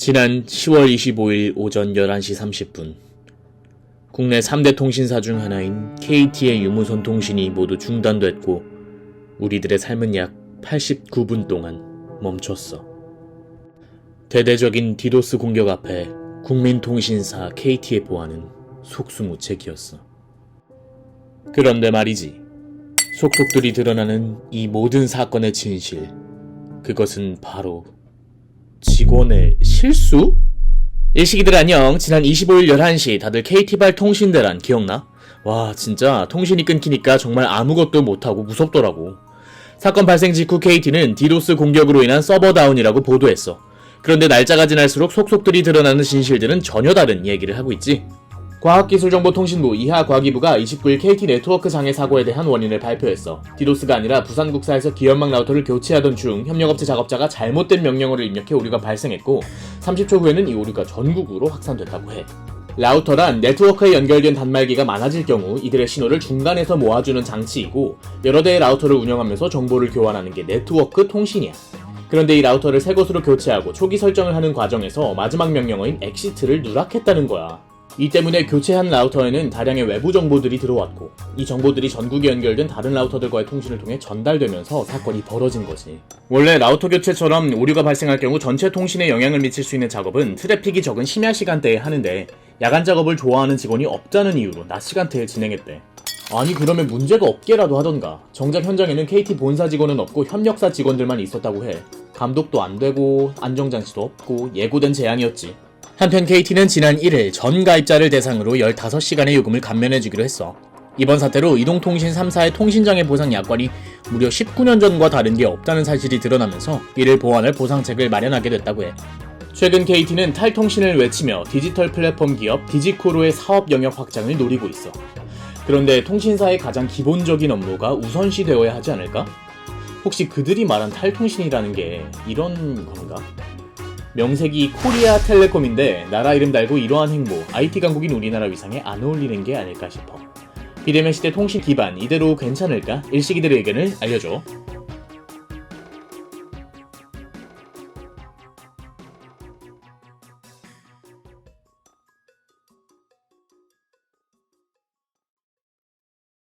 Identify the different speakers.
Speaker 1: 지난 10월 25일 오전 11시 30분 국내 3대 통신사 중 하나인 KT의 유무선 통신이 모두 중단됐고 우리들의 삶은 약 89분 동안 멈췄어. 대대적인 디도스 공격 앞에 국민통신사 KT의 보안은 속수무책이었어. 그런데 말이지. 속속들이 드러나는 이 모든 사건의 진실. 그것은 바로 직원의 실수? 일식이들 안녕. 지난 25일 11시 다들 KT발 통신대란 기억나? 와, 진짜 통신이 끊기니까 정말 아무것도 못하고 무섭더라고. 사건 발생 직후 KT는 디도스 공격으로 인한 서버 다운이라고 보도했어. 그런데 날짜가 지날수록 속속들이 드러나는 진실들은 전혀 다른 얘기를 하고 있지. 과학기술정보통신부 이하 과기부가 29일 KT 네트워크 장애 사고에 대한 원인을 발표했어. 디도스가 아니라 부산국사에서 기연막 라우터를 교체하던 중 협력업체 작업자가 잘못된 명령어를 입력해 오류가 발생했고 30초 후에는 이 오류가 전국으로 확산됐다고 해. 라우터란 네트워크에 연결된 단말기가 많아질 경우 이들의 신호를 중간에서 모아주는 장치이고 여러 대의 라우터를 운영하면서 정보를 교환하는 게 네트워크 통신이야. 그런데 이 라우터를 새 곳으로 교체하고 초기 설정을 하는 과정에서 마지막 명령어인 엑시트를 누락했다는 거야. 이 때문에 교체한 라우터에는 다량의 외부 정보들이 들어왔고 이 정보들이 전국에 연결된 다른 라우터들과의 통신을 통해 전달되면서 사건이 벌어진 거지. 원래 라우터 교체처럼 오류가 발생할 경우 전체 통신에 영향을 미칠 수 있는 작업은 트래픽이 적은 심야 시간대에 하는데 야간 작업을 좋아하는 직원이 없다는 이유로 낮 시간대에 진행했대. 아니 그러면 문제가 없게라도 하던가. 정작 현장에는 KT 본사 직원은 없고 협력사 직원들만 있었다고 해. 감독도 안 되고 안정장치도 없고 예고된 재앙이었지. 한편 KT는 지난 1일 전 가입자를 대상으로 15시간의 요금을 감면해주기로 했어. 이번 사태로 이동통신 3사의 통신장애 보상 약관이 무려 19년 전과 다른 게 없다는 사실이 드러나면서 이를 보완할 보상책을 마련하게 됐다고 해. 최근 KT는 탈통신을 외치며 디지털 플랫폼 기업 디지코로의 사업 영역 확장을 노리고 있어. 그런데 통신사의 가장 기본적인 업무가 우선시 되어야 하지 않을까? 혹시 그들이 말한 탈통신이라는 게 이런 건가? 명색이 코리아 텔레콤인데 나라 이름 달고 이러한 행보 IT 강국인 우리나라 위상에 안 어울리는 게 아닐까 싶어. 비대면 시대 통신 기반 이대로 괜찮을까? 일식이들의 의견을 알려줘.